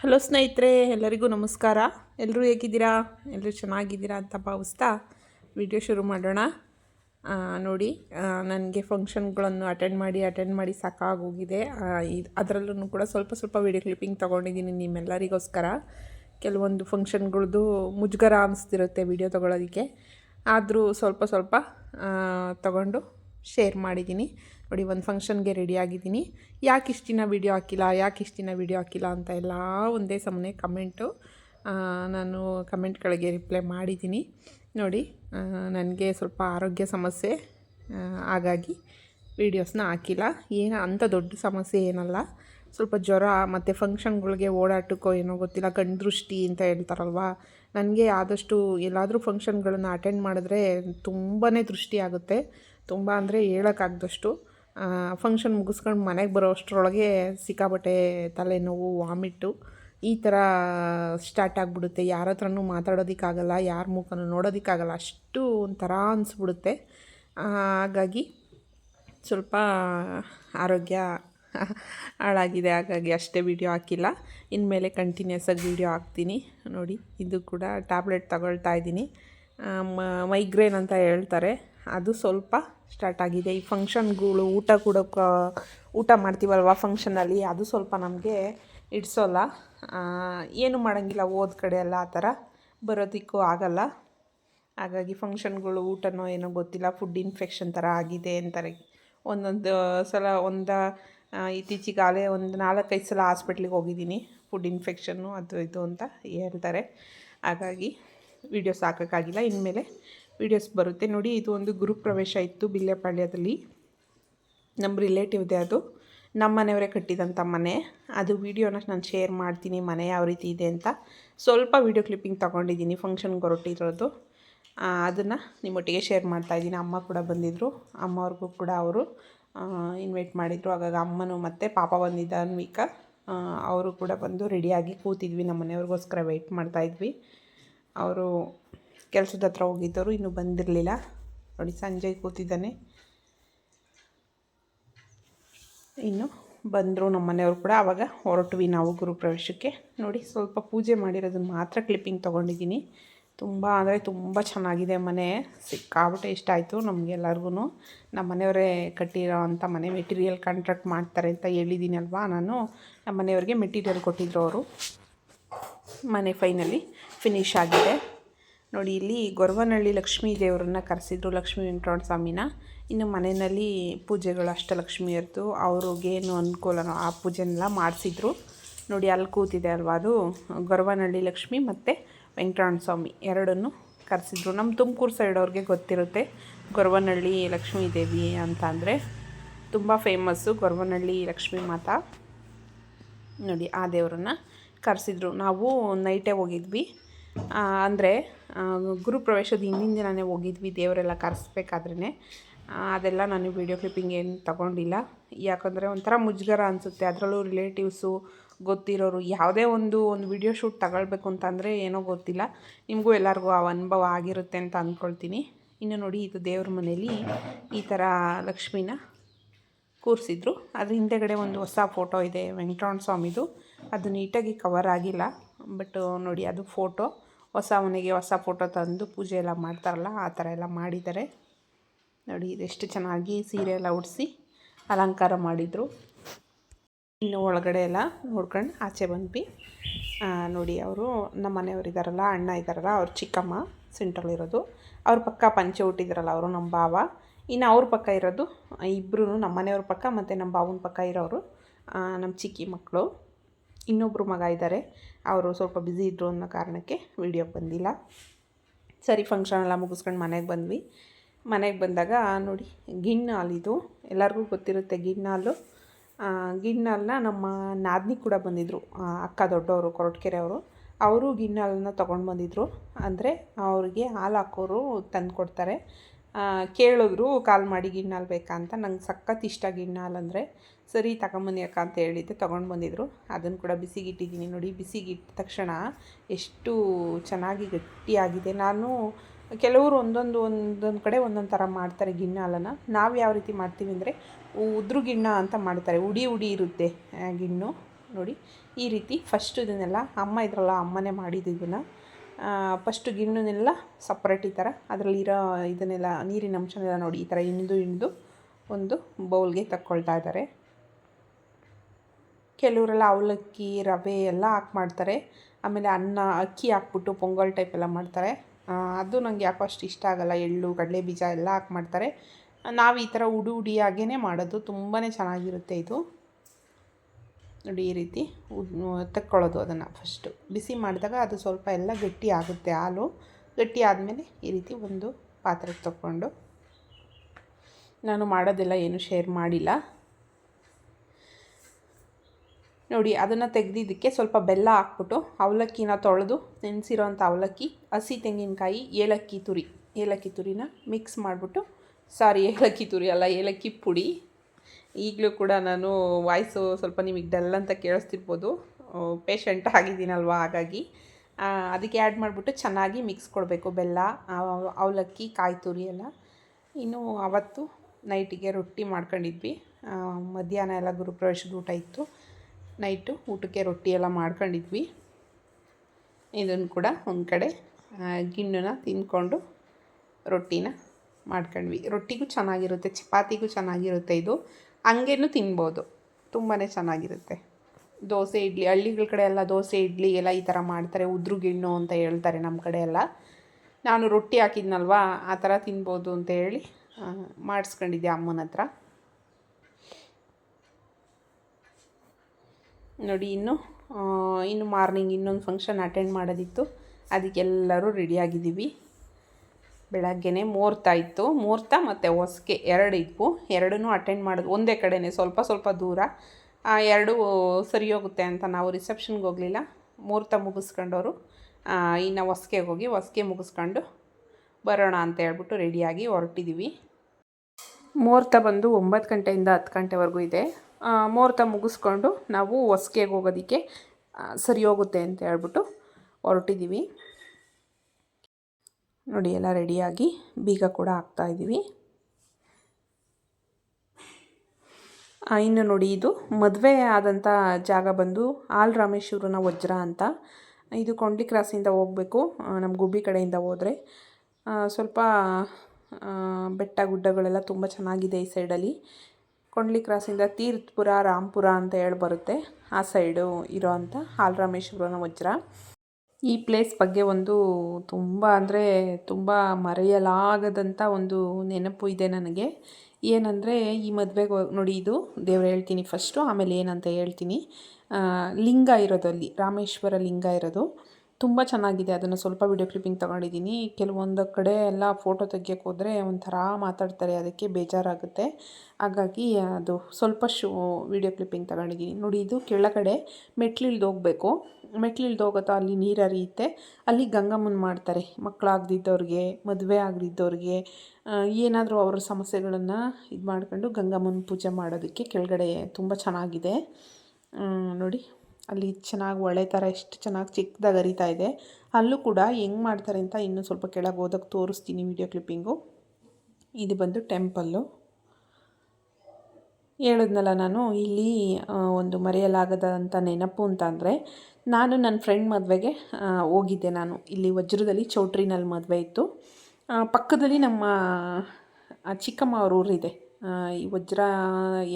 Hello ಸ್ನೇಹಿತರೆ, ಎಲ್ಲರಿಗೂ ನಮಸ್ಕಾರ. ಎಲ್ಲರೂ ಹೇಗಿದ್ದೀರಾ? ಎಲ್ಲರೂ ಚೆನ್ನಾಗಿದ್ದೀರಾ ಅಂತ ಭಾವಿಸ್ತಾ ವಿಡಿಯೋ ಶುರು ಮಾಡೋಣ. ನೋಡಿ ನನಗೆ ಫಂಕ್ಷನ್ಗಳನ್ನು ಅಟೆಂಡ್ ಮಾಡಿ ಅಟೆಂಡ್ ಮಾಡಿ ಸಾಕಾಗೋಗಿದೆ. ಅದರಲ್ಲೂ ಕೂಡ ಸ್ವಲ್ಪ ಸ್ವಲ್ಪ ವಿಡಿಯೋ ಕ್ಲಿಪ್ಪಿಂಗ್ ತೊಗೊಂಡಿದ್ದೀನಿ ನಿಮ್ಮೆಲ್ಲರಿಗೋಸ್ಕರ. ಕೆಲವೊಂದು ಫಂಕ್ಷನ್ಗಳದ್ದು ಮುಜುಗರ ಅನಿಸ್ತಿರುತ್ತೆ ವಿಡಿಯೋ ತೊಗೊಳೋದಕ್ಕೆ. ಆದರೂ ಸ್ವಲ್ಪ ಸ್ವಲ್ಪ ತಗೊಂಡು ಶೇರ್ ಮಾಡಿದ್ದೀನಿ. ನೋಡಿ, ಒಂದು ಫಂಕ್ಷನ್ಗೆ ರೆಡಿ ಆಗಿದ್ದೀನಿ. ಯಾಕೆ ಇಷ್ಟು ದಿನ ವೀಡಿಯೋ ಹಾಕಿಲ್ಲ, ಯಾಕೆ ಇಷ್ಟು ದಿನ ವೀಡಿಯೋ ಹಾಕಿಲ್ಲ ಅಂತ ಎಲ್ಲ ಒಂದೇ ಸಮನೆ ಕಮೆಂಟು ನಾನು ಕಮೆಂಟ್ಗಳಿಗೆ ರಿಪ್ಲೈ ಮಾಡಿದ್ದೀನಿ. ನೋಡಿ ನನಗೆ ಸ್ವಲ್ಪ ಆರೋಗ್ಯ ಸಮಸ್ಯೆ ಹಾಗಾಗಿ ವೀಡಿಯೋಸ್ನ ಹಾಕಿಲ್ಲ. ಏನು, ಅಂಥ ದೊಡ್ಡ ಸಮಸ್ಯೆ ಏನಲ್ಲ. ಸ್ವಲ್ಪ ಜ್ವರ, ಮತ್ತು ಫಂಕ್ಷನ್ಗಳಿಗೆ ಓಡಾಟಕ್ಕೋ ಏನೋ ಗೊತ್ತಿಲ್ಲ ಕಣ್ದೃಷ್ಟಿ ಅಂತ ಹೇಳ್ತಾರಲ್ವ? ನನಗೆ ಆದಷ್ಟು ಎಲ್ಲಾದರೂ ಫಂಕ್ಷನ್ಗಳನ್ನು ಅಟೆಂಡ್ ಮಾಡಿದ್ರೆ ತುಂಬಾ ದೃಷ್ಟಿ ಆಗುತ್ತೆ. ತುಂಬ ಅಂದರೆ ಹೇಳೋಕ್ಕಾಗ್ದಷ್ಟು. ಫಂಕ್ಷನ್ ಮುಗಿಸ್ಕೊಂಡು ಮನೆಗೆ ಬರೋ ಅಷ್ಟರೊಳಗೆ ಸಿಕ್ಕಾಬಟ್ಟೆ ತಲೆನೋವು ವಾಮಿಟ್ಟು ಈ ಥರ ಸ್ಟಾರ್ಟ್ ಆಗಿಬಿಡುತ್ತೆ. ಯಾರ ಹತ್ರನೂ ಮಾತಾಡೋದಕ್ಕಾಗಲ್ಲ, ಯಾರ ಮುಖನೂ ನೋಡೋದಕ್ಕಾಗಲ್ಲ, ಅಷ್ಟು ಒಂಥರ ಅನಿಸ್ಬಿಡುತ್ತೆ. ಹಾಗಾಗಿ ಸ್ವಲ್ಪ ಆರೋಗ್ಯ ಹಾಳಾಗಿದೆ. ಹಾಗಾಗಿ ಅಷ್ಟೇ ವೀಡಿಯೋ ಹಾಕಿಲ್ಲ. ಇನ್ಮೇಲೆ ಕಂಟಿನ್ಯೂಸ್ ಆಗಿ ವೀಡಿಯೋ ಹಾಕ್ತೀನಿ. ನೋಡಿ, ಇದು ಕೂಡ ಟ್ಯಾಬ್ಲೆಟ್ ತಗೊಳ್ತಾ ಇದ್ದೀನಿ. ಮೈಗ್ರೇನ್ ಅಂತ ಹೇಳ್ತಾರೆ. ಅದು ಸ್ವಲ್ಪ ಸ್ಟಾರ್ಟ್ ಆಗಿದೆ. ಈ ಫಂಕ್ಷನ್ಗಳು ಊಟ ಕೂಡ ಊಟ ಮಾಡ್ತೀವಲ್ವ ಫಂಕ್ಷನಲ್ಲಿ ಅದು ಸ್ವಲ್ಪ ನಮಗೆ ಇಡ್ಸೋಲ್ಲ ಏನು ಮಾಡೋಂಗಿಲ್ಲ ಹೋದ ಕಡೆ ಎಲ್ಲ ಆ ಥರ ಬರೋದಕ್ಕೂ ಆಗಲ್ಲ. ಹಾಗಾಗಿ ಫಂಕ್ಷನ್ಗಳು ಊಟನೋ ಏನೋ ಗೊತ್ತಿಲ್ಲ ಫುಡ್ ಇನ್ಫೆಕ್ಷನ್ ಥರ ಆಗಿದೆ ಅಂತಾರೆ. ಒಂದೊಂದು ಸಲ ಒಂದು ಇತ್ತೀಚಿಗಾಗಲೇ ಒಂದು ನಾಲ್ಕೈದು ಸಲ ಹಾಸ್ಪಿಟ್ಲಿಗೆ ಹೋಗಿದ್ದೀನಿ ಫುಡ್ ಇನ್ಫೆಕ್ಷನ್ನು ಅದು ಇದು ಅಂತ ಹೇಳ್ತಾರೆ. ಹಾಗಾಗಿ ವಿಡಿಯೋಸ್ ಹಾಕೋಕ್ಕಾಗಿಲ್ಲ ಇನ್ಮೇಲೆ ವೀಡಿಯೋಸ್ ಬರುತ್ತೆ. ನೋಡಿ, ಇದು ಒಂದು ಗೃಹಪ್ರವೇಶ ಇತ್ತು ಬಿಲ್ಲೆಪಾಳ್ಯದಲ್ಲಿ ನಮ್ಮ ರಿಲೇಟಿವ್ದೆ ಅದು. ನಮ್ಮ ಮನೆಯವರೇ ಕಟ್ಟಿದಂಥ ಮನೆ. ಅದು ವೀಡಿಯೋನ ನಾನು ಶೇರ್ ಮಾಡ್ತೀನಿ, ಮನೆ ಯಾವ ರೀತಿ ಇದೆ ಅಂತ. ಸ್ವಲ್ಪ ವೀಡಿಯೋ ಕ್ಲಿಪ್ಪಿಂಗ್ ತೊಗೊಂಡಿದ್ದೀನಿ ಫಂಕ್ಷನ್ಗೆ ಹೊರಟಿರೋದು ಅದನ್ನು ನಿಮ್ಮೊಟ್ಟಿಗೆ ಶೇರ್ ಮಾಡ್ತಾಯಿದ್ದೀನಿ ಅಮ್ಮ ಕೂಡ ಬಂದಿದ್ದರು ಅಮ್ಮವ್ರಿಗೂ ಕೂಡ ಅವರು ಇನ್ವೈಟ್ ಮಾಡಿದರು. ಆಗಾಗ ಅಮ್ಮನೂ ಮತ್ತು ಪಾಪ ಬಂದಿದ್ದ ಅನ್ವಿಕ. ಅವರು ಕೂಡ ಬಂದು ರೆಡಿಯಾಗಿ ಕೂತಿದ್ವಿ. ನಮ್ಮ ಮನೆಯವ್ರಿಗೋಸ್ಕರ ವೆಯ್ಟ್ ಮಾಡ್ತಾಯಿದ್ವಿ ಅವರು ಕೆಲಸದ ಹತ್ರ ಹೋಗಿದ್ದವರು, ಇನ್ನೂ ಬಂದಿರಲಿಲ್ಲ. ನೋಡಿ ಸಂಜೆ ಕೂತಿದ್ದಾನೆ. ಇನ್ನು ಬಂದರು ನಮ್ಮ ಮನೆಯವರು ಕೂಡ. ಆವಾಗ ಹೊರಟ್ವಿ ನಾವು ಗುರುಪ್ರವೇಶಕ್ಕೆ ನೋಡಿ, ಸ್ವಲ್ಪ ಪೂಜೆ ಮಾಡಿರೋದನ್ನು ಮಾತ್ರ ಕ್ಲಿಪ್ಪಿಂಗ್ ತೊಗೊಂಡಿದ್ದೀನಿ. ತುಂಬ ಅಂದರೆ ತುಂಬ ಚೆನ್ನಾಗಿದೆ ಮನೆ. ಸಿಕ್ಕಾಬಿಟ್ಟೆ ಇಷ್ಟ ಆಯಿತು ನಮಗೆಲ್ಲರಿಗೂ ನಮ್ಮ ಮನೆಯವರೇ ಕಟ್ಟಿರೋ ಅಂಥ ಮನೆ ಮೆಟೀರಿಯಲ್ ಕಾಂಟ್ರಾಕ್ಟ್ ಮಾಡ್ತಾರೆ ಅಂತ ಹೇಳಿದ್ದೀನಿ ಅಲ್ವಾ ನಾನು. ನಮ್ಮ ಮನೆಯವ್ರಿಗೆ ಮೆಟೀರಿಯಲ್ ಕೊಟ್ಟಿದ್ರು ಅವರು. ಮನೆ ಫೈನಲಿ ಫಿನಿಶ್ ಆಗಿದೆ. ನೋಡಿ, ಇಲ್ಲಿ ಗೊರವನಹಳ್ಳಿ ಲಕ್ಷ್ಮೀ ದೇವರನ್ನ ಕರೆಸಿದ್ರು ಲಕ್ಷ್ಮೀ ವೆಂಕಟರಮಣ ಸ್ವಾಮಿನ. ಇನ್ನು ಮನೆಯಲ್ಲಿ ಪೂಜೆಗಳು ಅಷ್ಟಲಕ್ಷ್ಮಿಯರ್ದು ಅವ್ರಿಗೇನು ಅನುಕೂಲನೋ ಆ ಪೂಜೆನೆಲ್ಲ ಮಾಡಿಸಿದ್ರು. ನೋಡಿ, ಅಲ್ಲಿ ಕೂತಿದೆ ಅಲ್ವಾ ಅದು? ಗೊರವನಹಳ್ಳಿ ಲಕ್ಷ್ಮಿ ಮತ್ತು ವೆಂಕಟರಮಣ ಸ್ವಾಮಿ. ಎರಡನ್ನು ಕರೆಸಿದ್ರು. ನಮ್ಮ ತುಮಕೂರು ಸೈಡ್ ಅವ್ರಿಗೆ ಗೊತ್ತಿರುತ್ತೆ ಗೊರವನಹಳ್ಳಿ ಲಕ್ಷ್ಮೀ ದೇವಿ ಅಂತ ಅಂದರೆ. ತುಂಬ ಫೇಮಸ್ಸು ಗೊರವನಹಳ್ಳಿ ಲಕ್ಷ್ಮೀ ಮಾತಾ. ನೋಡಿ, ಆ ದೇವರನ್ನ ಕರೆಸಿದ್ರು. ನಾವು ನೈಟೇ ಹೋಗಿದ್ವಿ. ಅಂದರೆ ಗುರುಪ್ರವೇಶದ ಹಿಂದಿನ ದಿನವೇ ಹೋಗಿದ್ವಿ, ದೇವರೆಲ್ಲ ಕರೆಸ್ಬೇಕಾದ್ರೇ ಅದೆಲ್ಲ ನಾನು ವೀಡಿಯೋ ಕ್ಲಿಪ್ಪಿಂಗ್ ಏನು ತಗೊಂಡಿಲ್ಲ. ಯಾಕಂದರೆ ಒಂಥರ ಮುಜುಗರ ಅನಿಸುತ್ತೆ. ಅದರಲ್ಲೂ ರಿಲೇಟಿವ್ಸು ಗೊತ್ತಿರೋರು ಯಾವುದೇ ಒಂದು ಒಂದು ವಿಡಿಯೋ ಶೂಟ್ ತಗೊಳ್ಬೇಕು ಅಂತಂದರೆ ಏನೋ ಗೊತ್ತಿಲ್ಲ. ನಿಮಗೂ ಎಲ್ಲರಿಗೂ ಆ ಅನುಭವ ಆಗಿರುತ್ತೆ ಅಂತ ಅಂದ್ಕೊಳ್ತೀನಿ ಇನ್ನು ನೋಡಿ, ಇದು ದೇವ್ರ ಮನೇಲಿ ಈ ಥರ ಲಕ್ಷ್ಮಿನ ಕೂರಿಸಿದ್ರು. ಅದ್ರ ಹಿಂದೆಗಡೆ ಒಂದು ಹೊಸ ಫೋಟೋ ಇದೆ ವೆಂಕಟರಮಣ ಸ್ವಾಮಿದು. ಅದು ನೀಟಾಗಿ ಕವರ್ ಆಗಿಲ್ಲ. ಬಟ್ ನೋಡಿ, ಅದು ಫೋಟೋ ಹೊಸ ಮನೆಗೆ ಹೊಸ ಫೋಟೋ ತಂದು ಪೂಜೆ ಎಲ್ಲ ಮಾಡ್ತಾರಲ್ಲ, ಆ ಥರ ಎಲ್ಲ ಮಾಡಿದ್ದಾರೆ. ನೋಡಿ, ಇದೆಷ್ಟು ಚೆನ್ನಾಗಿ ಸೀರೆ ಎಲ್ಲ ಉಡಿಸಿ ಅಲಂಕಾರ ಮಾಡಿದರು. ಇನ್ನು ಒಳಗಡೆ ಎಲ್ಲ ನೋಡ್ಕೊಂಡು ಆಚೆ ಬಂದ್ವಿ. ನೋಡಿ, ಅವರು ನಮ್ಮ ಮನೆಯವ್ರು ಇದ್ದಾರಲ್ಲ ಅಣ್ಣ ಇದ್ದಾರಲ್ಲ ಅವ್ರ ಚಿಕ್ಕಮ್ಮ ಸೆಂಟ್ರಲ್ಲಿರೋದು ಅವ್ರ ಪಕ್ಕ ಪಂಚೆ ಹುಟ್ಟಿದ್ರಲ್ಲ, ಅವರು ನಮ್ಮ ಭಾವ. ಇನ್ನು ಅವ್ರ ಪಕ್ಕ ಇರೋದು ಇಬ್ಬರೂ ನಮ್ಮ ಮನೆಯವ್ರ ಪಕ್ಕ ಮತ್ತು ನಮ್ಮ ಭಾವನ ಪಕ್ಕ ಇರೋರು ನಮ್ಮ ಚಿಕ್ಕಿ ಮಕ್ಕಳು. ಇನ್ನೊಬ್ಬರು ಮಗ ಇದ್ದಾರೆ ಅವರು ಸ್ವಲ್ಪ ಬ್ಯುಸಿ ಇದ್ದರು ಅನ್ನೋ ಕಾರಣಕ್ಕೆ ವೀಡಿಯೋ ಬಂದಿಲ್ಲ. ಸರಿ ಫಂಕ್ಷನ್ ಎಲ್ಲ ಮುಗಿಸ್ಕೊಂಡು ಮನೆಗೆ ಬಂದ್ವಿ. ಮನೆಗೆ ಬಂದಾಗ ನೋಡಿ ಗಿಣ್ಣು ಹಾಲಿದು ಎಲ್ಲರಿಗೂ ಗೊತ್ತಿರುತ್ತೆ ಗಿಣ್ಣು ಹಾಲು. ಆ, ಗಿಣ್ಣು ಹಾಲನ್ನ ನಮ್ಮ ನಾದಿನಿ ಕೂಡ ಬಂದಿದ್ದರು ಅಕ್ಕ ದೊಡ್ಡವರು ಕೊರಟ್ಕೆರೆ ಅವರು. ಅವರು ಗಿಣ್ಣಾಲನ್ನ ತೊಗೊಂಡು ಬಂದಿದ್ದರು ಅಂದರೆ ಅವರಿಗೆ ಹಾಲು ಹಾಕೋರು ತಂದು ಕೊಡ್ತಾರೆ ಕೇಳಿದ್ರು ಕಾಲ್ ಮಾಡಿ ಗಿಣ್ಣಾಲ್ ಬೇಕಾ ಅಂತ ನಂಗೆ ಸಖತ್ ಇಷ್ಟ ಗಿಣ್ಣಾಲ್ ಅಂದರೆ, ಸರಿ ತಗೊಂಬನ್ನಿ ಅಕ್ಕ ಅಂತ ಹೇಳಿದ್ದೆ, ತೊಗೊಂಡು ಬಂದಿದ್ರು. ಅದನ್ನು ಕೂಡ ಬಿಸಿಗಿಟ್ಟಿದ್ದೀನಿ ನೋಡಿ, ಬಿಸಿಗಿಟ್ಟ ತಕ್ಷಣ ಎಷ್ಟು ಚೆನ್ನಾಗಿ ಗಟ್ಟಿಯಾಗಿದೆ. ನಾನು ಕೆಲವರು ಒಂದೊಂದು ಒಂದೊಂದು ಕಡೆ ಒಂದೊಂದು ಥರ ಮಾಡ್ತಾರೆ ಗಿಣ್ಣಾಲನ್ನು ನಾವು ಯಾವ ರೀತಿ ಮಾಡ್ತೀವಿ ಅಂದರೆ, ಉದ್ರು ಗಿಣ್ಣ ಅಂತ ಮಾಡ್ತಾರೆ. ಉಡಿ ಉಡಿ ಇರುತ್ತೆ ಗಿಣ್ಣು. ನೋಡಿ, ಈ ರೀತಿ ಫಸ್ಟ್ ಇದನ್ನೆಲ್ಲ ಅಮ್ಮ ಇದ್ರಲ್ಲ, ಅಮ್ಮನೇ ಮಾಡಿದ್ದು ಇದನ್ನು. ಫಸ್ಟು ಗಿಣ್ಣನ್ನೆಲ್ಲ ಸಪ್ರೇಟ್ ಈ ಥರ ಅದರಲ್ಲಿರೋ ಇದನ್ನೆಲ್ಲ, ನೀರಿನ ಅಂಶನೆಲ್ಲ ನೋಡಿ ಈ ಥರ ಹಿಂಡು ಹಿಂಡು ಒಂದು ಬೌಲ್ಗೆ ತಕ್ಕೊಳ್ತಾ ಇದ್ದಾರೆ ಕೆಲವರೆಲ್ಲ ಅವಲಕ್ಕಿ, ರವೆ ಎಲ್ಲ ಹಾಕಿ ಮಾಡ್ತಾರೆ. ಆಮೇಲೆ ಅನ್ನ, ಅಕ್ಕಿ ಹಾಕ್ಬಿಟ್ಟು ಪೊಂಗಲ್ ಟೈಪ್ ಎಲ್ಲ ಮಾಡ್ತಾರೆ. ಅದು ನನಗೆ ಯಾಕೋ ಅಷ್ಟು ಇಷ್ಟ ಆಗಲ್ಲ. ಎಳ್ಳು, ಕಡಲೆ ಬೀಜ ಎಲ್ಲ ಹಾಕಿ ಮಾಡ್ತಾರೆ. ನಾವು ಈ ಥರ ಉಡಿ ಉಡಿಯಾಗೇ ಮಾಡೋದು. ತುಂಬಾ ಚೆನ್ನಾಗಿರುತ್ತೆ ಇದು. ನೋಡಿ ಈ ರೀತಿ ತಕ್ಕೊಳ್ಳೋದು ಅದನ್ನು ಫಸ್ಟು ಬಿಸಿ ಮಾಡಿದಾಗ ಅದು ಸ್ವಲ್ಪ ಎಲ್ಲ ಗಟ್ಟಿ ಆಗುತ್ತೆ ಹಾಲು. ಗಟ್ಟಿ ಆದಮೇಲೆ ಈ ರೀತಿ ಒಂದು ಪಾತ್ರೆ ತಗೊಂಡು ನಾನು ಮಾಡೋದೆಲ್ಲ ಏನು ಶೇರ್ ಮಾಡಿಲ್ಲ. ನೋಡಿ ಅದನ್ನು ತೆಗೆದಿದ್ದಕ್ಕೆ ಸ್ವಲ್ಪ ಬೆಲ್ಲ ಹಾಕ್ಬಿಟ್ಟು ಅವಲಕ್ಕಿನ ತೊಳೆದು ನೆನೆಸಿರೋಂಥ ಅವಲಕ್ಕಿ, ಹಸಿ ತೆಂಗಿನಕಾಯಿ, ಏಲಕ್ಕಿ ತುರಿ. ಏಲಕ್ಕಿ ತುರಿನ ಮಿಕ್ಸ್ ಮಾಡಿಬಿಟ್ಟು ಸಾರಿ ಏಲಕ್ಕಿ ತುರಿ ಅಲ್ಲ, ಏಲಕ್ಕಿ ಪುಡಿ. ಈಗಲೂ ಕೂಡ ನಾನು ವಾಯ್ಸು ಸ್ವಲ್ಪ ನಿಮಗೆ ಡಲ್ ಅಂತ ಕೇಳಿಸ್ತಿರ್ಬೋದು. ಪೇಷಂಟ್ ಆಗಿದ್ದೀನಲ್ವ ಹಾಗಾಗಿ. ಅದಕ್ಕೆ ಆ್ಯಡ್ ಮಾಡಿಬಿಟ್ಟು ಚೆನ್ನಾಗಿ ಮಿಕ್ಸ್ ಕೊಡಬೇಕು ಬೆಲ್ಲ ಅವಲಕ್ಕಿ ಕಾಯಿ ತುರಿ ಎಲ್ಲ. ಇನ್ನು ಅವತ್ತು ನೈಟಿಗೆ ರೊಟ್ಟಿ ಮಾಡ್ಕೊಂಡಿದ್ವಿ. ಮಧ್ಯಾಹ್ನ ಎಲ್ಲ ಗುರುಪ್ರವೇಶದ ಊಟ ಇತ್ತು. ನೈಟು ಊಟಕ್ಕೆ ರೊಟ್ಟಿ ಎಲ್ಲ ಮಾಡ್ಕೊಂಡಿದ್ವಿ. ಇದನ್ನು ಕೂಡ ಒಂದು ಕಡೆ ಗಿಣ್ಣನ ತಿಂದ್ಕೊಂಡು ರೊಟ್ಟಿನ ಮಾಡ್ಕೊಂಡ್ವಿ. ರೊಟ್ಟಿಗೂ ಚೆನ್ನಾಗಿರುತ್ತೆ, ಚಪಾತಿಗೂ ಚೆನ್ನಾಗಿರುತ್ತೆ ಇದು. ಹಂಗೇನು ತಿನ್ಬೋದು. ತುಂಬಾ ಚೆನ್ನಾಗಿರುತ್ತೆ. ದೋಸೆ, ಇಡ್ಲಿ, ಹಳ್ಳಿಗಳ ಕಡೆ ಎಲ್ಲ ದೋಸೆ, ಇಡ್ಲಿ ಎಲ್ಲ ಈ ಥರ ಮಾಡ್ತಾರೆ. ಉದ್ರುಗಿಣ್ಣು ಅಂತ ಹೇಳ್ತಾರೆ ನಮ್ಮ ಕಡೆ ಎಲ್ಲ. ನಾನು ರೊಟ್ಟಿ ಹಾಕಿದ್ನಲ್ವಾ? ಆ ಥರ ತಿನ್ಬೋದು ಅಂತ ಹೇಳಿ ಮಾಡಿಸ್ಕೊಂಡಿದ್ದೆ ಅಮ್ಮನ ಹತ್ರ. ನೋಡಿ, ಇನ್ನು ಇನ್ನು ಮಾರ್ನಿಂಗ್ ಇನ್ನೊಂದು ಫಂಕ್ಷನ್ ಅಟೆಂಡ್ ಮಾಡೋದಿತ್ತು. ಅದಕ್ಕೆಲ್ಲರೂ ರೆಡಿಯಾಗಿದ್ದೀವಿ ಬೆಳಗ್ಗೆನೇ ಮುಹೂರ್ತ ಇತ್ತು. ಮುಹೂರ್ತ ಮತ್ತು ಹೊಸ್ಗೆ ಎರಡು ಇದ್ವು ಎರಡನ್ನೂ ಅಟೆಂಡ್ ಮಾಡೋದು ಒಂದೇ ಕಡೆನೇ ಸ್ವಲ್ಪ ಸ್ವಲ್ಪ ದೂರ. ಎರಡು ಸರಿ ಹೋಗುತ್ತೆ ಅಂತ ನಾವು ರಿಸೆಪ್ಷನ್ಗೆ ಹೋಗಲಿಲ್ಲ. ಮುಹೂರ್ತ ಮುಗಿಸ್ಕೊಂಡವರು. ಇನ್ನು ಹೊಸ್ಗೆ ಹೋಗಿ ಹೊಸ್ಗೆ ಮುಗಿಸ್ಕೊಂಡು ಬರೋಣ ಅಂತ ಹೇಳ್ಬಿಟ್ಟು ರೆಡಿಯಾಗಿ ಹೊರಟಿದ್ದೀವಿ ಮುಹೂರ್ತ ಬಂದು ಒಂಬತ್ತು ಗಂಟೆಯಿಂದ ಹತ್ತು ಗಂಟೆವರೆಗೂ ಇದೆ. ಮುಹೂರ್ತ ಮುಗಿಸ್ಕೊಂಡು ನಾವು ಹೊಸ್ಗೆಗೆ ಹೋಗೋದಕ್ಕೆ ಸರಿ ಹೋಗುತ್ತೆ ಅಂತ ಹೇಳ್ಬಿಟ್ಟು ಹೊರಟಿದ್ದೀವಿ ನೋಡಿ ಎಲ್ಲ ರೆಡಿಯಾಗಿ ಬೀಗ ಕೂಡ ಹಾಕ್ತಾ ಇದ್ದೀವಿ. ಆ, ಇನ್ನು ನೋಡಿ ಇದು ಮದುವೆ ಆದಂಥ ಜಾಗ ಬಂದು ಆಲ್ ರಾಮೇಶ್ವರನ ವಜ್ರ ಅಂತ. ಇದು ಕೊಂಡ್ಲಿ ಕ್ರಾಸಿಂದ ಹೋಗಬೇಕು ನಮ್ಮ ಗುಬ್ಬಿ ಕಡೆಯಿಂದ ಹೋದರೆ. ಸ್ವಲ್ಪ ಬೆಟ್ಟ ಗುಡ್ಡಗಳೆಲ್ಲ ತುಂಬ ಚೆನ್ನಾಗಿದೆ ಈ ಸೈಡಲ್ಲಿ. ಕೊಂಡ್ಲಿ ಕ್ರಾಸಿಂದ ತೀರ್ಥಪುರ ರಾಂಪುರ ಅಂತ ಹೇಳಿ ಬರುತ್ತೆ. ಆ ಸೈಡು ಇರೋ ಅಂಥ ಆಲ್ ರಾಮೇಶ್ವರನ ವಜ್ರ. ಈ ಪ್ಲೇಸ್ ಬಗ್ಗೆ ಒಂದು ತುಂಬ ಅಂದರೆ ತುಂಬ ಮರೆಯಲಾಗದಂಥ ಒಂದು ನೆನಪು ಇದೆ ನನಗೆ. ಏನಂದರೆ ಈ ಮದುವೆಗೆ ನೋಡಿ ಇದು ದೇವ್ರು ಹೇಳ್ತೀನಿ ಫಸ್ಟು ಆಮೇಲೆ ಏನಂತ ಹೇಳ್ತೀನಿ. ಲಿಂಗ ಇರೋದು ಅಲ್ಲಿ ರಾಮೇಶ್ವರ ಲಿಂಗ ಇರೋದು. ತುಂಬ ಚೆನ್ನಾಗಿದೆ, ಅದನ್ನು ಸ್ವಲ್ಪ ವಿಡಿಯೋ ಕ್ಲಿಪ್ಪಿಂಗ್ ತೊಗೊಂಡಿದ್ದೀನಿ ಕೆಲವೊಂದು ಕಡೆ ಎಲ್ಲ ಫೋಟೋ ತೆಗಿಯೋಕ್ಕೆ ಹೋದರೆ ಒಂಥರ ಮಾತಾಡ್ತಾರೆ, ಅದಕ್ಕೆ ಬೇಜಾರಾಗುತ್ತೆ. ಹಾಗಾಗಿ ಅದು ಸ್ವಲ್ಪ ಶೂ ವಿಡಿಯೋ ಕ್ಲಿಪ್ಪಿಂಗ್ ತಗೊಂಡಿದ್ದೀನಿ ನೋಡಿ ಇದು ಕೆಳಗಡೆ ಮೆಟ್ಲಿಳ್ದು ಹೋಗಬೇಕು. ಮೆಟ್ಲಿಳ್ದು ಹೋಗುತ್ತಾ ಅಲ್ಲಿ ನೀರು ಹರಿಯುತ್ತೆ. ಅಲ್ಲಿ ಗಂಗಮ್ಮನ ಮಾಡ್ತಾರೆ. ಮಕ್ಕಳಾಗದಿದ್ದವ್ರಿಗೆ ಮದುವೆ ಆಗದಿದ್ದವ್ರಿಗೆ ಏನಾದರೂ ಅವ್ರ ಸಮಸ್ಯೆಗಳನ್ನು ಇದು ಮಾಡ್ಕೊಂಡು ಗಂಗಮ್ಮನ ಪೂಜೆ ಮಾಡೋದಕ್ಕೆ ಕೆಳಗಡೆ ತುಂಬ ಚೆನ್ನಾಗಿದೆ. ನೋಡಿ, ಅಲ್ಲಿ ಚೆನ್ನಾಗಿ ಒಳ್ಳೆ ಥರ ಎಷ್ಟು ಚೆನ್ನಾಗಿ ಚಿಕ್ಕದಾಗಿ ಹರಿತಾ ಇದೆ. ಅಲ್ಲೂ ಕೂಡ ಹೆಂಗೆ ಮಾಡ್ತಾರೆ ಅಂತ ಇನ್ನೂ ಸ್ವಲ್ಪ ಕೆಳಗೆ ಓದೋಕ್ಕೆ ತೋರಿಸ್ತೀನಿ ವಿಡಿಯೋ ಕ್ಲಿಪ್ಪಿಂಗು. ಇದು ಬಂದು ಟೆಂಪಲ್ಲು. ಹೇಳಿದ್ನಲ್ಲ ನಾನು, ಇಲ್ಲಿ ಒಂದು ಮರೆಯಲಾಗದಂಥ ನೆನಪು ಅಂತ ಅಂದರೆ, ನಾನು ನನ್ನ ಫ್ರೆಂಡ್ ಮದುವೆಗೆ ಹೋಗಿದ್ದೆ ನಾನು. ಇಲ್ಲಿ ವಜ್ರದಲ್ಲಿ ಚೌಟ್ರಿನಲ್ಲಿ ಮದುವೆ ಇತ್ತು. ಪಕ್ಕದಲ್ಲಿ ನಮ್ಮ ಚಿಕ್ಕಮ್ಮ ಅವ್ರ ಊರಿದೆ. ಈ ವಜ್ರ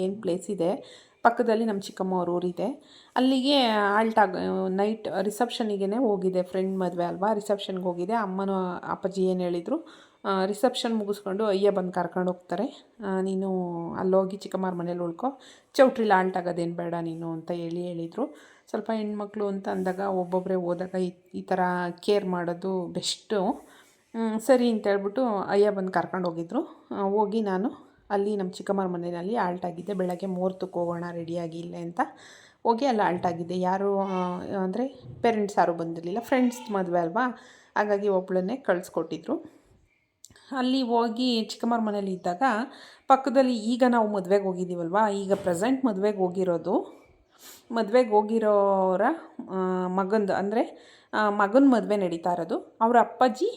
ಏನು ಪ್ಲೇಸ್ ಇದೆ, ಪಕ್ಕದಲ್ಲಿ ನಮ್ಮ ಚಿಕ್ಕಮ್ಮ ಅವ್ರ ಊರಿದೆ. ಅಲ್ಲಿಗೆ ಆಲ್ಟಾಗ ನೈಟ್ ರಿಸೆಪ್ಷನಿಗೆ ಹೋಗಿದೆ ಫ್ರೆಂಡ್ ಮದುವೆ ಅಲ್ವಾ ರಿಸೆಪ್ಷನ್ಗೆ ಹೋಗಿದೆ ಅಮ್ಮನೂ, ಅಪ್ಪಾಜಿ ಏನು ಹೇಳಿದರು ರಿಸೆಪ್ಷನ್ ಮುಗಿಸ್ಕೊಂಡು ಅಯ್ಯ ಬಂದು ಕರ್ಕೊಂಡು ಹೋಗ್ತಾರೆ. ನೀನು ಅಲ್ಲೋಗಿ ಚಿಕ್ಕಮ್ಮರ ಮನೇಲಿ ಉಳ್ಕೊ. ಚೌಟ್ರಿಲಿ ಆಲ್ಟ್ ಆಗೋದೇನು ಬೇಡ ನೀನು ಅಂತ ಹೇಳಿ ಹೇಳಿದರು. ಸ್ವಲ್ಪ ಹೆಣ್ಮಕ್ಳು ಅಂತ ಅಂದಾಗ ಒಬ್ಬೊಬ್ಬರೇ ಹೋದಾಗ ಈ ಈ ಥರ ಕೇರ್ ಮಾಡೋದು ಬೆಸ್ಟು. ಸರಿ ಅಂತ ಹೇಳ್ಬಿಟ್ಟು ಅಯ್ಯ ಬಂದು ಕರ್ಕೊಂಡು ಹೋಗಿದ್ರು. ಹೋಗಿ ನಾನು ಅಲ್ಲಿ ನಮ್ಮ ಚಿಕ್ಕಮ್ಮರ ಮನೆಯಲ್ಲಿ ಆಲ್ಟ್ ಆಗಿದ್ದೆ ಬೆಳಗ್ಗೆ ಮೂರ್ತಕ್ಕೆ ಹೋಗೋಣ ರೆಡಿಯಾಗಿ ಇಲ್ಲೇ ಅಂತ ಹೋಗಿ ಅಲ್ಲಿ ಆಲ್ಟ್ ಆಗಿದ್ದೆ ಯಾರು ಅಂದರೆ ಪೇರೆಂಟ್ಸ್ ಯಾರೂ ಬಂದಿರಲಿಲ್ಲ. ಫ್ರೆಂಡ್ಸ್ ಮದುವೆ ಅಲ್ವಾ? ಹಾಗಾಗಿ ಒಬ್ಬಳನ್ನೇ ಕಳಿಸ್ಕೊಟ್ಟಿದ್ರು. ಅಲ್ಲಿ ಹೋಗಿ ಚಿಕ್ಕಮ್ಮರ ಮನೇಲಿ ಇದ್ದಾಗ ಪಕ್ಕದಲ್ಲಿ ಈಗ ನಾವು ಮದುವೆಗೆ ಹೋಗಿದ್ದೀವಲ್ವ? ಈಗ ಪ್ರೆಸೆಂಟ್ ಮದುವೆಗೆ ಹೋಗಿರೋದು. ಮದುವೆಗೆ ಹೋಗಿರೋರ ಮಗಂದು, ಅಂದರೆ ಮಗನ ಮದುವೆ ನಡೀತಾ ಇರೋದು. ಅವರ ಅಪ್ಪಾಜಿ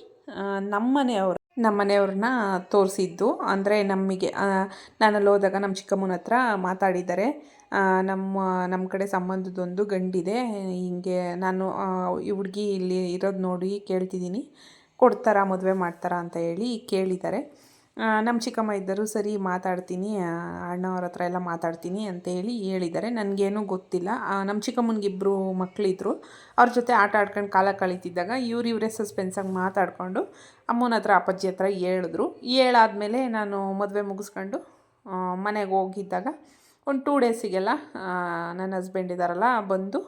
ನಮ್ಮ ಮನೆಯವರು ನಮ್ಮ ಮನೆಯವ್ರನ್ನ ತೋರಿಸಿದ್ದು. ಅಂದರೆ ನಮಗೆ ನಾನಲ್ಲಿ ಹೋದಾಗ ನಮ್ಮ ಚಿಕ್ಕಮ್ಮನ ಹತ್ರ ಮಾತಾಡಿದ್ದಾರೆ. ನಮ್ಮ ನಮ್ಮ ಕಡೆ ಸಂಬಂಧದೊಂದು ಗಂಡಿದೆ. ಹಿಂಗೆ ನಾನು ಈ ಹುಡುಗಿ ಇಲ್ಲಿ ಇರೋದು ನೋಡಿ ಕೇಳ್ತಿದ್ದೀನಿ. ಕೊಡ್ತಾರಾ, ಮದುವೆ ಮಾಡ್ತಾರಾ ಅಂತ ಹೇಳಿ ಕೇಳಿದ್ದಾರೆ ನಮ್ಮ ಚಿಕ್ಕಮ್ಮ ಇದ್ದರು, ಸರಿ ಮಾತಾಡ್ತೀನಿ ಅಣ್ಣ ಅಣ್ಣವ್ರ ಹತ್ರ ಎಲ್ಲ ಮಾತಾಡ್ತೀನಿ ಅಂತ ಹೇಳಿ ಹೇಳಿದ್ದಾರೆ ನನಗೇನು ಗೊತ್ತಿಲ್ಲ. ನಮ್ಮ ಚಿಕ್ಕಮ್ಮನಿಗೆ ಇಬ್ಬರು ಮಕ್ಕಳಿದ್ರು ಅವ್ರ ಜೊತೆ ಆಟ ಆಡ್ಕೊಂಡು ಕಾಲ ಕಳೀತಿದ್ದಾಗ ಇವ್ರು ಇವರೇ ಸಸ್ಪೆನ್ಸಾಗಿ ಮಾತಾಡಿಕೊಂಡು ಅಮ್ಮನ ಹತ್ರ, ಅಪ್ಪಾಜಿ ಹತ್ರ ಹೇಳಿದ್ರು. ಹೇಳಾದ್ಮೇಲೆ ನಾನು ಮದುವೆ ಮುಗಿಸ್ಕೊಂಡು ಮನೆಗೆ ಹೋಗಿದ್ದಾಗ ಒಂದು ಟೂ ಡೇಸಿಗೆಲ್ಲ ನನ್ನ ಹಸ್ಬೆಂಡ್ ಇದ್ದಾರಲ್ಲ ಬಂದು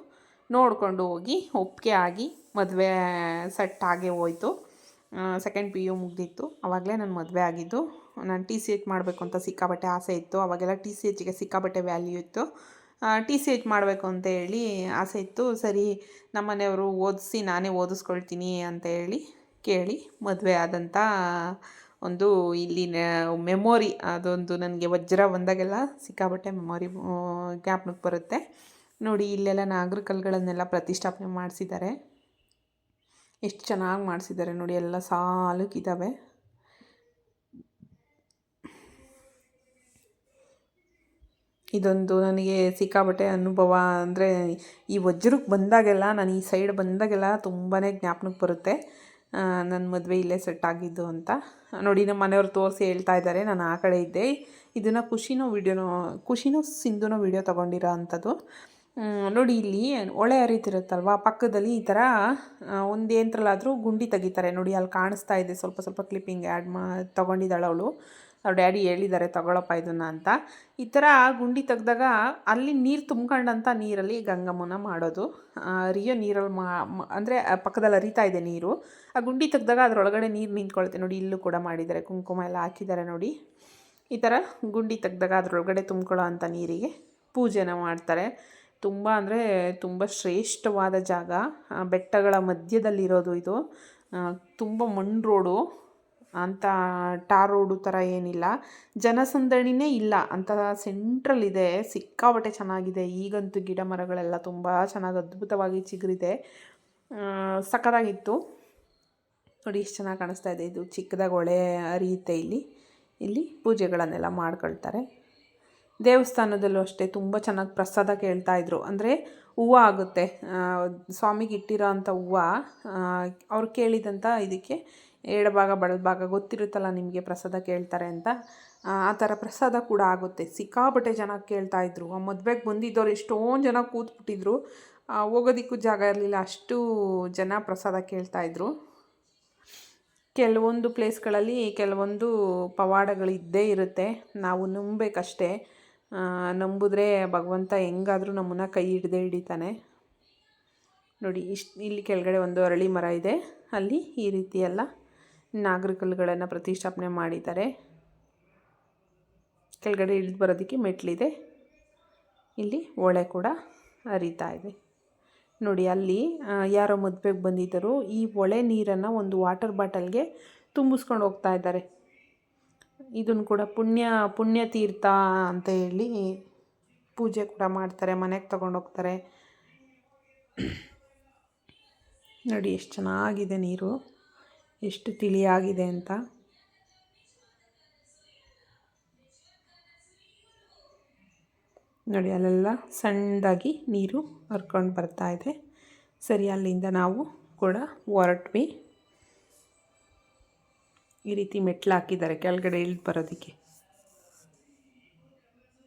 ನೋಡಿಕೊಂಡು ಹೋಗಿ ಒಪ್ಪಿಗೆ ಆಗಿ ಮದುವೆ ಸೆಟ್ ಆಗೇ ಹೋಯ್ತು. ಸೆಕೆಂಡ್ ಪಿ ಯು ಮುಗ್ದಿತ್ತು. ಆವಾಗಲೇ ನಾನು ಮದುವೆ ಆಗಿದ್ದು. ನಾನು ಟಿ ಸಿ ಎಚ್ ಮಾಡಬೇಕು ಅಂತ ಸಿಕ್ಕಾಬಟ್ಟೆ ಆಸೆ ಇತ್ತು. ಅವಾಗೆಲ್ಲ ಟಿ ಸಿ ಎಚ್ಗೆ ಸಿಕ್ಕಾಬಟ್ಟೆ ವ್ಯಾಲ್ಯೂ ಇತ್ತು. ಟಿ ಸಿ ಎಚ್ ಮಾಡಬೇಕು ಅಂತ ಹೇಳಿ ಆಸೆ ಇತ್ತು. ಸರಿ, ನಮ್ಮನೆಯವರು ಓದಿಸಿ ನಾನೇ ಓದಿಸ್ಕೊಳ್ತೀನಿ ಅಂತ ಹೇಳಿ ಕೇಳಿ ಮದುವೆ ಆದಂಥ ಒಂದು ಇಲ್ಲಿ ಮೆಮೊರಿ ಅದೊಂದು ನನಗೆ ವಜ್ರ ಬಂದಾಗೆಲ್ಲ ಸಿಕ್ಕಾಬಟ್ಟೆ ಮೆಮೊರಿ ಜ್ಞಾಪನಕ್ಕೆ ಬರುತ್ತೆ. ನೋಡಿ, ಇಲ್ಲೆಲ್ಲ ನಾಗರ ಕಲ್ಲುಗಳನ್ನೆಲ್ಲ ಪ್ರತಿಷ್ಠಾಪನೆ ಮಾಡಿಸಿದ್ದಾರೆ. ಎಷ್ಟು ಚೆನ್ನಾಗಿ ಮಾಡಿಸಿದ್ದಾರೆ ನೋಡಿ, ಎಲ್ಲ ಸಾಲಕ್ಕಿದ್ದಾವೆ. ಇದೊಂದು ನನಗೆ ಸಿಕ್ಕಾಬಟ್ಟೆ ಅನುಭವ ಅಂದರೆ, ಈ ವಜ್ರಕ್ಕೆ ಬಂದಾಗೆಲ್ಲ, ನಾನು ಈ ಸೈಡ್ ಬಂದಾಗೆಲ್ಲ ತುಂಬಾ ಜ್ಞಾಪನಕ್ಕೆ ಬರುತ್ತೆ. ನನ್ನ ಮದುವೆ ಇಲ್ಲೇ ಸೆಟ್ ಆಗಿದ್ದು ಅಂತ. ನೋಡಿ ನಮ್ಮ ಮನೆಯವ್ರು ತೋರಿಸಿ ಹೇಳ್ತಾ ಇದ್ದಾರೆ, ನಾನು ಆ ಕಡೆ ಇದ್ದೆ. ಇದನ್ನು ಖುಷಿನೋ ವಿಡಿಯೋನೋ ಖುಷಿನೋ ಸಿಂಧುನೋ ವಿಡಿಯೋ ತೊಗೊಂಡಿರೋ ಅಂಥದ್ದು. ನೋಡಿ ಇಲ್ಲಿ ಒಳೆ ಹರಿತಿರುತ್ತಲ್ವ ಪಕ್ಕದಲ್ಲಿ ಈ ಥರ ಒಂದು ಗುಂಡಿ ತೆಗಿತಾರೆ. ನೋಡಿ ಅಲ್ಲಿ ಕಾಣಿಸ್ತಾ ಇದೆ. ಸ್ವಲ್ಪ ಸ್ವಲ್ಪ ಕ್ಲಿಪ್ಪಿಂಗ್ ಆ್ಯಡ್ ಮಾ, ತೊಗೊಂಡಿದ್ದಾಳೆ ಅವಳು. ಅವ್ರ ಡ್ಯಾಡಿ ಹೇಳಿದ್ದಾರೆ, ತಗೊಳಪ್ಪ ಇದನ್ನು ಅಂತ. ಈ ಥರ ಗುಂಡಿ ತೆಗ್ದಾಗ ಅಲ್ಲಿ ನೀರು ತುಂಬ್ಕೊಂಡಂಥ ನೀರಲ್ಲಿ ಗಂಗಮ್ಮನ ಮಾಡೋದು. ಅರಿಯೋ ನೀರಲ್ಲಿ ಮಾ ಅಂದರೆ ಪಕ್ಕದಲ್ಲಿ ಹರಿತಾ ಇದೆ ನೀರು. ಆ ಗುಂಡಿ ತೆಗ್ದಾಗ ಅದರೊಳಗಡೆ ನೀರು ನಿಂತ್ಕೊಳ್ತೆ ನೋಡಿ ಇಲ್ಲೂ ಕೂಡ ಮಾಡಿದ್ದಾರೆ. ಕುಂಕುಮ ಎಲ್ಲ ಹಾಕಿದ್ದಾರೆ ನೋಡಿ. ಈ ಥರ ಗುಂಡಿ ತೆಗ್ದಾಗ ಅದರೊಳಗಡೆ ತುಂಬ್ಕೊಳ್ಳೋ ಅಂಥ ನೀರಿಗೆ ಪೂಜೆನ ಮಾಡ್ತಾರೆ. ತುಂಬ ಅಂದರೆ ತುಂಬ ಶ್ರೇಷ್ಠವಾದ ಜಾಗ. ಬೆಟ್ಟಗಳ ಮಧ್ಯದಲ್ಲಿರೋದು ಇದು. ತುಂಬ ಮಣ್ಣು ರೋಡು. ಅಂತ ಟಾರ್ ರೋಡು ಥರ ಏನಿಲ್ಲ. ಜನಸಂದಣಿನೇ ಇಲ್ಲ. ಅಂತ ಸೆಂಟ್ರಲ್ ಇದೆ. ಸಿಕ್ಕಾಪಟ್ಟೆ ಚೆನ್ನಾಗಿದೆ. ಈಗಂತೂ ಗಿಡ ಮರಗಳೆಲ್ಲ ತುಂಬ ಚೆನ್ನಾಗಿ ಅದ್ಭುತವಾಗಿ ಚಿಗುರಿದೆ. ಸಖತ್ತಾಗಿತ್ತು. ನೋಡಿ ಎಷ್ಟು ಚೆನ್ನಾಗಿ ಕಾಣಿಸ್ತಾ ಇದೆ. ಇದು ಚಿಕ್ಕದಾಗಿ ಹೊಳೆ ಹರಿಯುತ್ತೆ ಇಲ್ಲಿ. ಇಲ್ಲಿ ಪೂಜೆಗಳನ್ನೆಲ್ಲ ಮಾಡ್ಕೊಳ್ತಾರೆ. ದೇವಸ್ಥಾನದಲ್ಲೂ ಅಷ್ಟೇ ತುಂಬ ಚೆನ್ನಾಗಿ ಪ್ರಸಾದ ಕೇಳ್ತಾ ಇದ್ರು. ಅಂದರೆ ಹೂವು ಆಗುತ್ತೆ. ಸ್ವಾಮಿಗೆ ಇಟ್ಟಿರೋ ಅಂಥ ಹೂವು ಅವ್ರು ಕೇಳಿದಂಥ ಇದಕ್ಕೆ ಎಡಭಾಗ ಬಲಭಾಗ ಗೊತ್ತಿರುತ್ತಲ್ಲ ನಿಮಗೆ ಪ್ರಸಾದ ಕೇಳ್ತಾರೆ ಅಂತ. ಆ ಥರ ಪ್ರಸಾದ ಕೂಡ ಆಗುತ್ತೆ. ಸಿಕ್ಕಾಪಟ್ಟೆ ಜನ ಕೇಳ್ತಾ ಇದ್ರು. ಆ ಮದುವೆಗೆ ಬಂದಿದ್ದವ್ರು ಎಷ್ಟೊಂದು ಜನ ಕೂತ್ಬಿಟ್ಟಿದ್ರು. ಹೋಗೋದಿಕ್ಕೂ ಜಾಗ ಇರಲಿಲ್ಲ. ಅಷ್ಟು ಜನ ಪ್ರಸಾದ ಕೇಳ್ತಾ ಇದ್ರು. ಕೆಲವೊಂದು ಪ್ಲೇಸ್ಗಳಲ್ಲಿ ಕೆಲವೊಂದು ಪವಾಡಗಳು ಇದ್ದೇ ಇರುತ್ತೆ. ನಾವು ನಂಬಬೇಕಷ್ಟೇ ಆ, ನಂಬಿದ್ರೆ ಭಗವಂತ ಹೆಂಗಾದರೂ ನಮ್ಮನ್ನು ಕೈ ಹಿಡ್ದೇ ಹಿಡಿತಾನೆ. ನೋಡಿ, ಇಷ್ಟು ಇಲ್ಲಿ ಕೆಳಗಡೆ ಒಂದು ಅರಳಿ ಮರ ಇದೆ. ಅಲ್ಲಿ ಈ ರೀತಿ ಎಲ್ಲ ನಾಗರಿಕಲ್ಲುಗಳನ್ನು ಪ್ರತಿಷ್ಠಾಪನೆ ಮಾಡಿದ್ದಾರೆ. ಕೆಳಗಡೆ ಇಳಿದು ಬರೋದಕ್ಕೆ ಮೆಟ್ಲಿದೆ ಇಲ್ಲಿ ಒಳೆ ಕೂಡ ಹರಿತಾ ಇದೆ. ನೋಡಿ, ಅಲ್ಲಿ ಯಾರೋ ಮದುವೆಗೆ ಬಂದಿದ್ದರು. ಈ ಒಳೆ ನೀರನ್ನು ಒಂದು ವಾಟರ್ ಬಾಟಲ್ಗೆ ತುಂಬಿಸ್ಕೊಂಡು ಹೋಗ್ತಾ ಇದ್ದಾರೆ. ಇದನ್ನು ಕೂಡ ಪುಣ್ಯ ಪುಣ್ಯ ತೀರ್ಥ ಅಂತ ಹೇಳಿ ಪೂಜೆ ಕೂಡ ಮಾಡ್ತಾರೆ, ಮನೆಗೆ ತಗೊಂಡೋಗ್ತಾರೆ ನೋಡಿ ಎಷ್ಟು ಚೆನ್ನಾಗಿದೆ ನೀರು, ಎಷ್ಟು ತಿಳಿಯಾಗಿದೆ ಅಂತ. ನೋಡಿ ಅಲ್ಲೆಲ್ಲ ಸಣ್ಣದಾಗಿ ನೀರು ಹರ್ಕೊಂಡು ಬರ್ತಾ ಇದೆ. ಸರಿ, ಅಲ್ಲಿಂದ ನಾವು ಕೂಡ ಹೊರಟ್ವಿ. ಈ ರೀತಿ ಮೆಟ್ಲು ಹಾಕಿದ್ದಾರೆ. ಕೆಳಗಡೆ ಇಳಿದು ಬರೋದಕ್ಕೆ.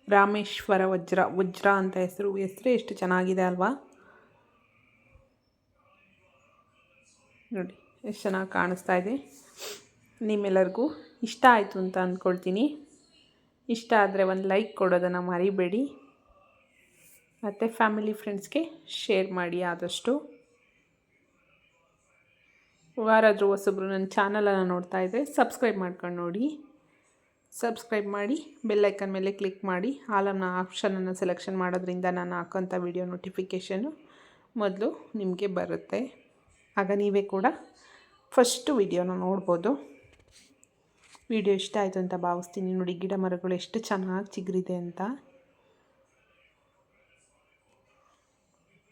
ರಾಮೇಶ್ವರ ವಜ್ರ ವಜ್ರ ಅಂತ ಹೆಸರು. ಹೆಸರು ಎಷ್ಟು ಚೆನ್ನಾಗಿದೆ ಅಲ್ವಾ? ನೋಡಿ, ಎಷ್ಟು ಚೆನ್ನಾಗಿ ಕಾಣಿಸ್ತಾ ಇದೆ. ನಿಮ್ಮೆಲ್ಲರಿಗೂ ಇಷ್ಟ ಆಯಿತು ಅಂತ ಅಂದ್ಕೊಳ್ತೀನಿ ಇಷ್ಟ ಆದರೆ ಒಂದು ಲೈಕ್ ಕೊಡೋದನ್ನು ಮರಿಬೇಡಿ. ಮತ್ತು ಫ್ಯಾಮಿಲಿ ಫ್ರೆಂಡ್ಸ್ಗೆ ಶೇರ್ ಮಾಡಿ ಆದಷ್ಟು. ಯಾರಾದರೂ ಹೊಸಬ್ರು ನನ್ನ ಚಾನಲನ್ನು ನೋಡ್ತಾ ಇದ್ದರೆ ಸಬ್ಸ್ಕ್ರೈಬ್ ಮಾಡ್ಕೊಂಡು ನೋಡಿ. ಸಬ್ಸ್ಕ್ರೈಬ್ ಮಾಡಿ ಬೆಲ್ಲೈಕನ್ ಮೇಲೆ ಕ್ಲಿಕ್ ಮಾಡಿ. ಆಲಮ್ನ ಆಪ್ಷನನ್ನು ಸೆಲೆಕ್ಷನ್ ಮಾಡೋದ್ರಿಂದ ನಾನು ಹಾಕೋಂಥ ವಿಡಿಯೋ ನೋಟಿಫಿಕೇಷನ್ನು ಮೊದಲು ನಿಮಗೆ ಬರುತ್ತೆ. ಆಗ ನೀವೇ ಕೂಡ ಫಸ್ಟು ವಿಡಿಯೋನ ನೋಡ್ಬೋದು. ವಿಡಿಯೋ ಇಷ್ಟ ಆಯಿತು ಅಂತ ಭಾವಿಸ್ತೀನಿ. ನೋಡಿ, ಗಿಡ ಮರಗಳು ಎಷ್ಟು ಚೆನ್ನಾಗಿ ಚಿಗುರಿದೆ ಅಂತ.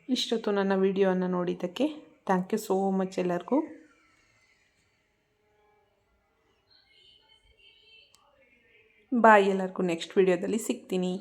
ಇಷ್ಟೊತ್ತು ನನ್ನ ವಿಡಿಯೋವನ್ನು ನೋಡಿದ್ದಕ್ಕೆ ಥ್ಯಾಂಕ್ ಯು ಸೋ ಮಚ್ ಎಲ್ಲರಿಗೂ. ಬಾಯ್ ಎಲ್ಲರಿಗೂ ನೆಕ್ಸ್ಟ್ ವಿಡಿಯೋದಲ್ಲಿ ಸಿಗ್ತೀನಿ.